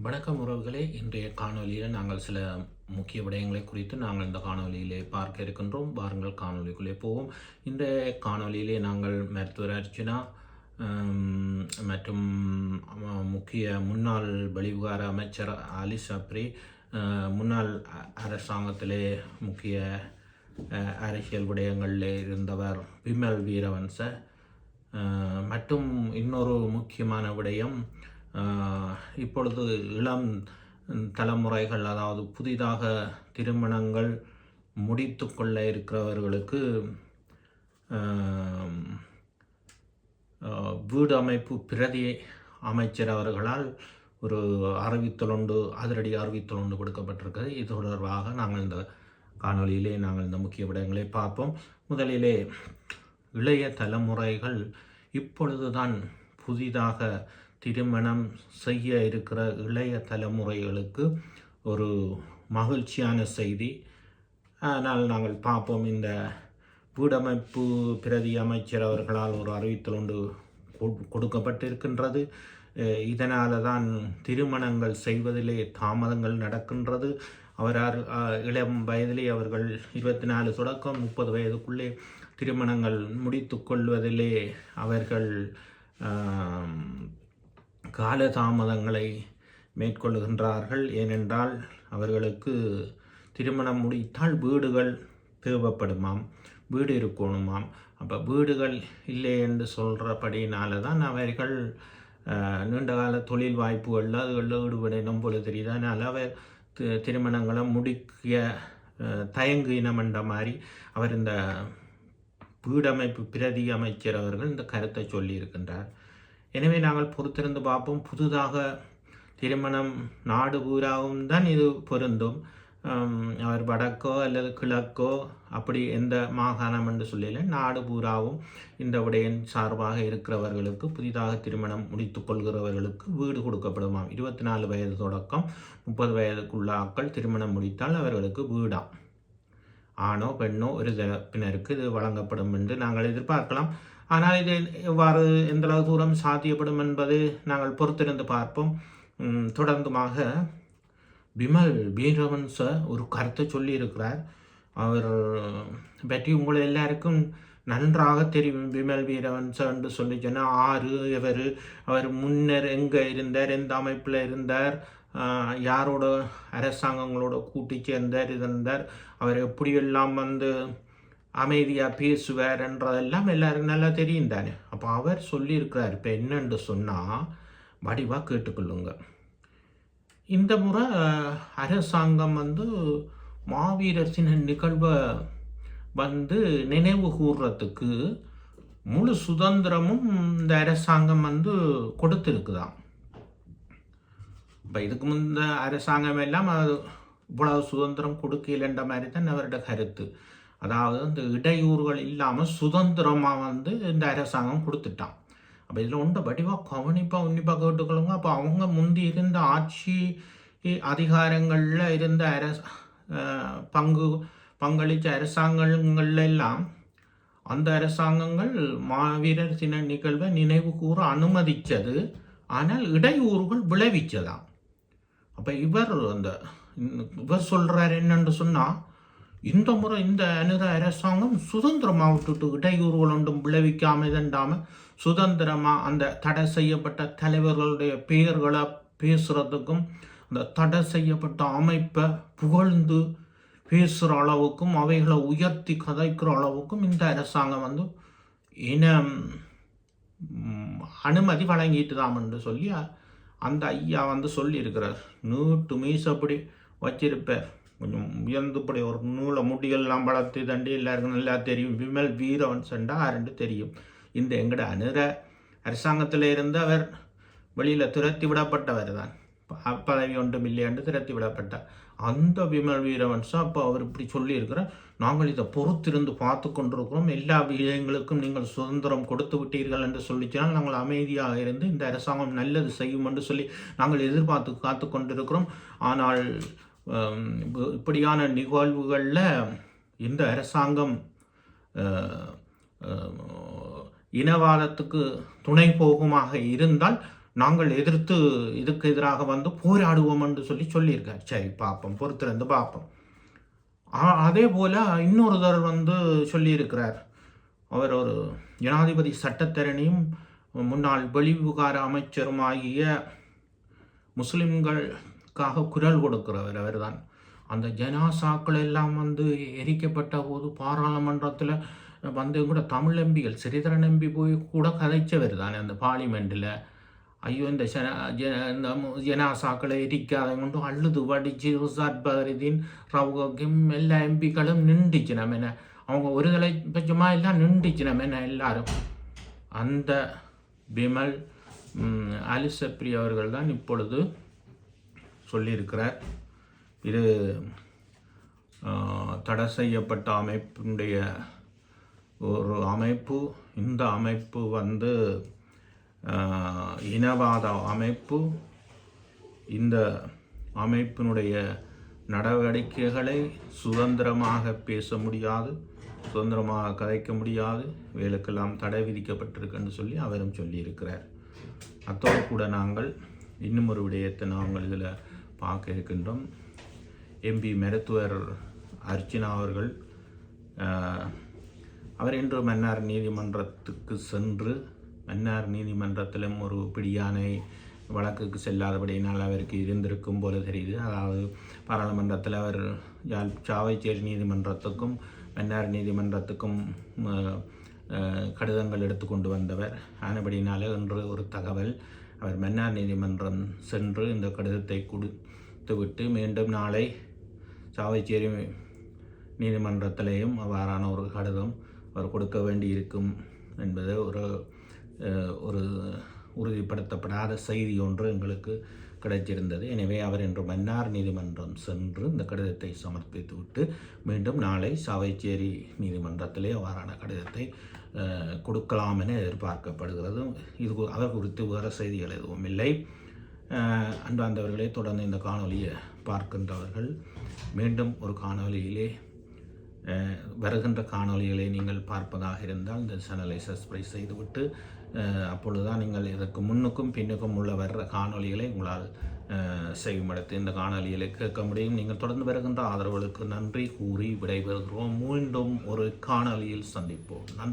வணக்கம் உறவுகளே. இன்றைய காணொலியில் நாங்கள் சில முக்கிய விடயங்களை குறித்து நாங்கள் இந்த காணொலியிலே பார்க்க இருக்கின்றோம். வாருங்கள் காணொலிக்குள்ளே போவோம். இன்றைய காணொலியிலே நாங்கள் மருத்துவர் அர்ச்சனா மற்றும் முக்கிய முன்னாள் வெளிவிகார அமைச்சர் அலி சப்ரி முன்னாள் அரசாங்கத்திலே முக்கிய அரசியல் விடயங்களில் இருந்தவர் விமல் வீரவன்ச. மற்றும் இன்னொரு முக்கியமான விடயம் இப்பொழுது இளம் தலைமுறைகள் அதாவது புதிதாக திருமணங்கள் முடித்து கொள்ள இருக்கிறவர்களுக்கு வீடு அமைப்பு பிரதி அமைச்சர் அவர்களால் ஒரு அறிவித்தல் அதிரடி அறிவித்தல் கொடுக்கப்பட்டிருக்கிறது. இது தொடர்பாக நாங்கள் இந்த காணொலியிலே நாங்கள் இந்த முக்கிய விடயங்களை பார்ப்போம். முதலிலே இளைய தலைமுறைகள் இப்பொழுதுதான் புதிதாக திருமணம் செய்ய இருக்கிற இளைய தலைமுறைகளுக்கு ஒரு மகிழ்ச்சியான செய்தி. ஆனால் நாங்கள் பார்ப்போம் இந்த வீடமைப்பு பிரதி அமைச்சர் அவர்களால் ஒரு அறிவித்தல் ஒன்று கொடுக்கப்பட்டிருக்கின்றது. இதனால் இதனால தான் திருமணங்கள் செய்வதிலே தாமதங்கள் நடக்கின்றது. அவரார் இளம் வயதிலே அவர்கள் இருபத்தி நாலு தொடக்கம் முப்பது வயதுக்குள்ளே திருமணங்கள் முடித்து கொள்வதிலே அவர்கள் கால காலதாமதங்களை மேற்கொள்கின்றார்கள் ஏனென்றால் அவர்களுக்கு திருமணம் முடித்தால் வீடுகள் தேவைப்படுமாம் வீடு இருக்கணுமாம். அப்போ வீடுகள் இல்லை என்று சொல்கிறபடினால தான் அவர்கள் நீண்ட நீண்டகால தொழில் வாய்ப்புகளில் அதுகளில் ஈடுபடணும் போல தெரியுது அதனால் அவர் தி- திருமணங்களை முடிக்க தயங்கு தயங்கினமென்ற மாதிரி அவர் இந்த வீடமைப்பு பிரதி அமைச்சர் அவர்கள் இந்த கருத்தை சொல்லியிருக்கின்றார். எனவே நாங்கள் பொறுத்திருந்து பார்ப்போம். புதிதாக திருமணம் நாடு பூராவும் தான் இது பொருந்தும். அவர் வடக்கோ அல்லது கிழக்கோ அப்படி எந்த மாகாணம் என்று சொல்லல. நாடு பூராவும் இந்த விடயன் சார்பாக இருக்கிறவர்களுக்கு புதிதாக திருமணம் முடித்து கொள்கிறவர்களுக்கு வீடு கொடுக்கப்படுமாம். இருபத்தி நாலு வயது தொடக்கம் முப்பது வயதுக்குள்ள ஆக்கள் திருமணம் முடித்தால் அவர்களுக்கு வீடாம் ஆணோ பெண்ணோ ஒரு தரப்பினருக்கு இது வழங்கப்படும் என்று நாங்கள் எதிர்பார்க்கலாம். ஆனால் இது எவ்வாறு எந்த அளவு தூரம் சாத்தியப்படும் என்பது நாங்கள் பொறுத்திருந்து பார்ப்போம். தொடர்ந்துமாக விமல் வீரவன்ச ஒரு கருத்தை சொல்லியிருக்கிறார். அவர் பற்றி உங்களை எல்லாருக்கும் நன்றாக தெரியும் விமல் வீரவன்ச என்று சொல்லி சொன்னால் ஆறு இவர் அவர் முன்னர் எங்கே இருந்தார் எந்த அமைப்பில் இருந்தார் யாரோட அரசாங்கங்களோட கூட்டி சேர்ந்தார் இருந்தார் அவர் எப்படியெல்லாம் வந்து அமைதியாக பேசுவார் என்றதெல்லாம் எல்லாருக்கும் நல்லா தெரியும் தானே? அப்போ அவர் சொல்லியிருக்கிறார் இப்போ என்னென்று சொன்னால் வடிவாக கேட்டுக்கொள்ளுங்க. இந்த முறை அரசாங்கம் வந்து மாவீரர் சின்ன நிகழ்வை வந்து நினைவு கூறுறதுக்கு முழு சுதந்திரமும் இந்த அரசாங்கம் வந்து கொடுத்துருக்குதாம். இப்போ இதுக்கு முந்த அரசாங்கம் எல்லாம் அது இவ்வளவு சுதந்திரம் கொடுக்கலன்ற மாதிரி தான் அவரோட கருத்து அதாவது இந்த இடையூறுகள் இல்லாமல் சுதந்திரமாக வந்து இந்த அரசாங்கம் கொடுத்துட்டான் அப்போ இதில் உண்ட வடிவாக கவனிப்பாக உன்னிப்பாக கேட்டுக்கொள்ளுங்க அப்போ அவங்க முந்தி இருந்த ஆட்சி அதிகாரங்களில் இருந்த அரச பங்கு பங்களித்த அரசாங்கங்கள்ல எல்லாம் அந்த அரசாங்கங்கள் மாவீரர் தின நிகழ்வை நினைவு கூற அனுமதிச்சது ஆனால் இடையூறுகள் விளைவிச்சதாம் அப்போ இவர் அந்த இவர் சொல்கிறார் என்னென்று சொன்னால் இந்த முறை இந்த அனுத அரசாங்கம் சுதந்திரமாக விட்டுட்டு இடையூறுகள் ஒன்றும் விளைவிக்காமல் இதண்டாமல் சுதந்திரமாக அந்த தடை செய்யப்பட்ட தலைவர்களுடைய பெயர்களை பேசுகிறதுக்கும் அந்த தடை செய்யப்பட்ட அமைப்பை புகழ்ந்து பேசுகிற அளவுக்கும் அவைகளை உயர்த்தி கதைக்கிற அளவுக்கும் இந்த அரசாங்கம் வந்து இன அனுமதி வழங்கிட்டு தான் என்று சொல்லி அந்த ஐயா வந்து சொல்லியிருக்கிறார் நீட்டு மீசப்படி வச்சிருப்பார் கொஞ்சம் உயர்ந்துப்படி ஒரு நூலை முடியெல்லாம் வளர்த்து தண்டி எல்லாருக்கும் நல்லா தெரியும். விமல் வீரவன் சண்டா ரெண்டு தெரியும். இந்த எங்கட அனுர அரசாங்கத்தில் இருந்து அவர் வெளியில் துரத்தி விடப்பட்டவர் தான் பதவி ஒன்றும் இல்லையாண்டு திரத்தி விடப்பட்டார். அந்த விமல் வீரவன்ஸா அப்போ அவர் இப்படி சொல்லியிருக்கிறார். நாங்கள் இதை பொறுத்திருந்து பார்த்து கொண்டிருக்கிறோம். எல்லா விஷயங்களுக்கும் நீங்கள் சுதந்திரம் கொடுத்து விட்டீர்கள் என்று சொல்லிச்சினால் நாங்கள் அமைதியாக இருந்து இந்த அரசாங்கம் நல்லது செய்யும் என்று சொல்லி நாங்கள் எதிர்பார்த்து காத்து கொண்டிருக்கிறோம். ஆனால் இப்படியான நிகழ்வுகளில் இந்த அரசாங்கம் இனவாதத்துக்கு துணை போகுமாக இருந்தால் நாங்கள் எதிர்த்து இதுக்கு எதிராக வந்து போராடுவோம் என்று சொல்லி சொல்லியிருக்கார். சரி பார்ப்போம் பொறுத்திருந்து பார்ப்போம் ஆ- அதே போல் இன்னொருத்தர் வந்து சொல்லியிருக்கிறார். அவர் ஒரு ஜனாதிபதி சட்டத்தரணியும் முன்னாள் வெளிவுகார அமைச்சரும் ஆகிய முஸ்லிம்களுக்காக குரல் கொடுக்கிறவர் அவர்தான். அந்த ஜனாசாக்கள் எல்லாம் வந்து எரிக்கப்பட்ட போது பாராளுமன்றத்தில் வந்து கூட தமிழ் எம்பிகள் சிறிதரன் எம்பி போய் கூட கதைச்சவர் தானே அந்த பார்லிமெண்ட்டில் ஐயோ இந்த ஜனாசாக்களை எரிக்காத கொண்டு அழுது வடிச்சு ருசாட் பகரிதீன் ரவுகம் எல்லா எம்பிக்களும் நின்றுச்சு என்ன அவங்க ஒரு தலை பட்சமாக எல்லாம் நின்றுச்சினம் என்ன எல்லாரும் அந்த பிமல் அலிசப்ரி அவர்கள் தான் இப்பொழுது சொல்லியிருக்கிறார் இது தடை செய்யப்பட்ட அமைப்பினுடைய ஒரு அமைப்பு இந்த அமைப்பு வந்து இனவாத அமைப்பு இந்த அமைப்பினுடைய நடவடிக்கைகளை சுதந்திரமாக பேச முடியாது சுதந்திரமாக கதைக்க முடியாது. வேலுக்கெல்லாம் தடை விதிக்கப்பட்டிருக்குன்னு சொல்லி அவரும் சொல்லியிருக்கிறார். அத்தோடு கூட நாங்கள் இன்னும் ஒரு விடயத்தை நாங்கள் இதில் பார்க்க இருக்கின்றோம். எம்பி மருத்துவர் அர்ச்சனா அவர்கள் அவர் இன்று மன்னார் நீதிமன்றத்துக்கு சென்று மன்னார் நீதிமன்றத்திலும் ஒரு பிடியானை வழக்குக்கு செல்லாதபடியினால் அவருக்கு இருந்திருக்கும் போல தெரியுது. அதாவது பாராளுமன்றத்தில் அவர் யாழ் சாவைச்சேரி நீதிமன்றத்துக்கும் மன்னார் நீதிமன்றத்துக்கும் கடிதங்கள் எடுத்து கொண்டு வந்தவர். ஆனபடினால இன்று ஒரு தகவல். அவர் மன்னார் நீதிமன்றம் சென்று இந்த கடிதத்தை கொடுத்துவிட்டு மீண்டும் நாளை சாவைச்சேரி நீதிமன்றத்திலேயும் அவ்வாறான ஒரு கடிதம் அவர் கொடுக்க வேண்டியிருக்கும் என்பது ஒரு ஒரு உறுதிப்படுத்தப்படாத செய்தி ஒன்று எங்களுக்கு கிடைச்சிருந்தது எனவே அவர் இன்று மன்னார் நீதிமன்றம் சென்று இந்த கடிதத்தை சமர்ப்பித்துவிட்டு மீண்டும் நாளை சாவைச்சேரி நீதிமன்றத்திலே அவ்வாறான கடிதத்தை கொடுக்கலாம் என எதிர்பார்க்கப்படுகிறது. இது அவர் குறித்து வேறு செய்திகள் எதுவும் இல்லை. அஹ், அன்பார்ந்தவர்களே தொடர்ந்து இந்த காணொலியை பார்க்கின்றவர்கள் மீண்டும் ஒரு காணொளியிலே வருகின்ற காணொளிகளை நீங்கள் பார்ப்பதாக இருந்தால் இந்த சேனலை சப்ஸ்கிரைப் செய்துவிட்டு அப்பொழுதுதான் நீங்கள் இதற்கு முன்னுக்கும் பின்னுக்கும் உள்ள வர்ற காணொளிகளை உங்களால் அஹ், இந்த காணொளிகளை கேட்க முடியும். நீங்கள் தொடர்ந்து வருகின்ற ஆதரவுகளுக்கு நன்றி கூறி விடைபெறுகிறோம். மீண்டும் ஒரு காணொளியில் சந்திப்போம். நன்றி.